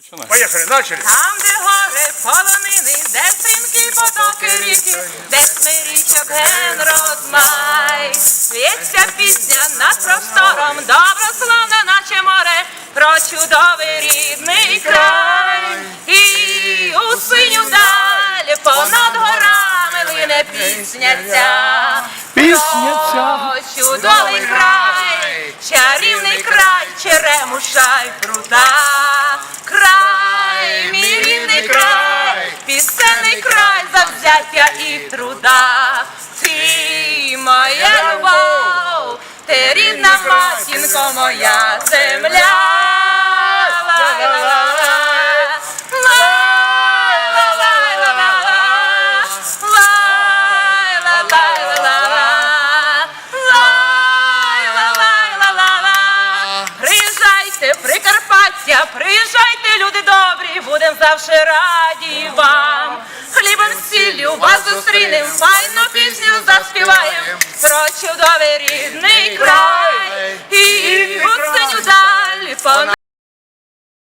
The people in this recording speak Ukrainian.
Починай. Поехали, начали. Там, де гори полонини, де синки потоки ріки, де смирічок ген розмай. Лється пісня над простором, добро славна, наче море, про чудовий рідний край. І у синю даль понад горами лине пісня ця. Пісня ця. Про чудовий край, черемуша й пруда. Край, мій рідний край, пісенний край завзяття і труда. Ти моя любов, ти рідна матінко моя Приїжджайте, люди добрі, будем завжди раді вам. Хлібом сіллю вас зустрінем, файну пісню заспіваєм про чудовий рідний край.